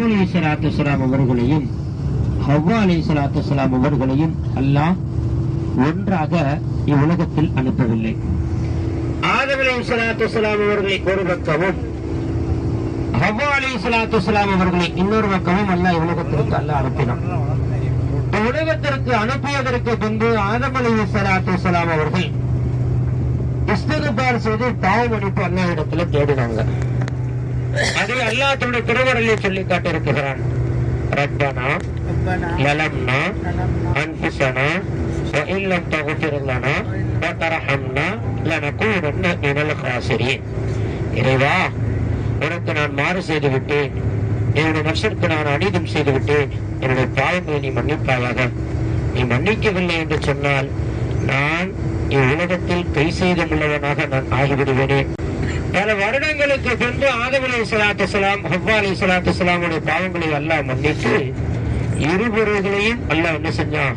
ஆதம் அலி சலாத்து சலாம் அவர்களையும் ஹவ்வா அலி சலாத்து சலாம் அவர்களையும் அல்லாஹ் ஒன்றாக இவ்வுலகத்தில் அனுப்பவில்லை. ஆதம் அலி சலாத்து சலாம் அவர்களை ஒரு பக்கமும் ஹவ்வா அலி சலாத்து சலாம் அவர்களை இன்னொரு பக்கமும் அல்லாஹ் இவ்வுலகத்திற்கு அல்லாஹ் அனுப்பினான். உலகத்திற்கு அனுப்பியதற்கு பின்பு ஆதம் அலி சலாத்து சலாம் அவர்கள் இஸ்திகுபார் செய்து பாவ மன்னிப்பு அல்லா இடத்துல தேடினாங்க அதை அல்லாஹ் தன்னுடைய திருவடலில் சொல்லி காட்டியிருக்கிறான் ரப்பனா லலம்னா அன்ஃபுசனா وإن لم تغفر لنا وترحمنا لنكونن من الخاسرين இறைவா உனக்கு நான் மாறு செய்து விட்டேன் என்னுடைய நஷ்டருக்கு நான் அநீதம் செய்து விட்டேன் என்னுடைய பாவங்களை நீ மன்னிப்பாயாக நீ மன்னிக்கவில்லை என்று சொன்னால் நான் இவ்வுலகத்தில் கை செய்தமுள்ளவனாக நான் ஆகிவிடுவேனே பல வருடங்களுக்கு பின்பு ஆதம் அலி சலாத்து சலாம் ஹவ்வா அலி சலாத்து சலாமுடைய பாவங்களை அல்லாஹ் மன்னித்து இருவர்களையும் அல்லாஹ் என்ன செஞ்சான்?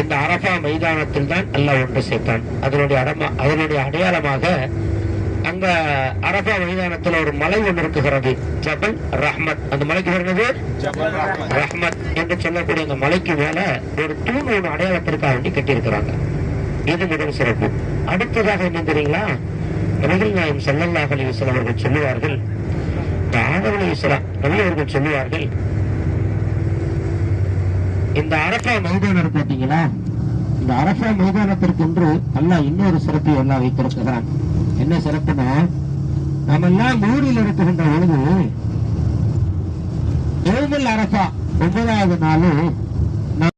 இந்த அரபா மைதானத்தில் தான் அல்லாஹ் ஒன்று சேர்த்தான். அதனுடைய அடமா அதனுடைய அடையாளமாக அங்க அரபா மைதானத்தில் ஒரு மலை ஒன்று இருக்குகிறது. ஜபல் ரஹ்மத். அந்த மலைக்கு வருகிறது ரஹ்மத் என்று சொல்லக்கூடிய அந்த மலைக்கு மேல ஒரு தூண் ஒன்று அடையாளத்திற்காக வேண்டி கட்டியிருக்கிறாங்க. இது முதல் சிறப்பு. அடுத்ததாக என்ன தெரியுங்களா? நபிகள் நாயம் சல்லல்லாஹ் அலைஹி அவர்கள் சொல்லுவார்கள். இந்த ஆதம் அலைஹிஸ்ஸலாம் நபி அவர்கள் சொல்லுவார்கள். இந்த அரபா மைதானம் பார்த்தீங்களா இந்த அரபா மைதானத்திற்கென்று அல்லாஹ் இன்னொரு சிறப்பை எல்லாம் வைத்திருக்கிறான். என்ன சிறப்புனா நம்ம எல்லாம் ஊரில் இருக்குகின்ற பொழுது யோமுல் அரபா ஒன்பதாவது நாள்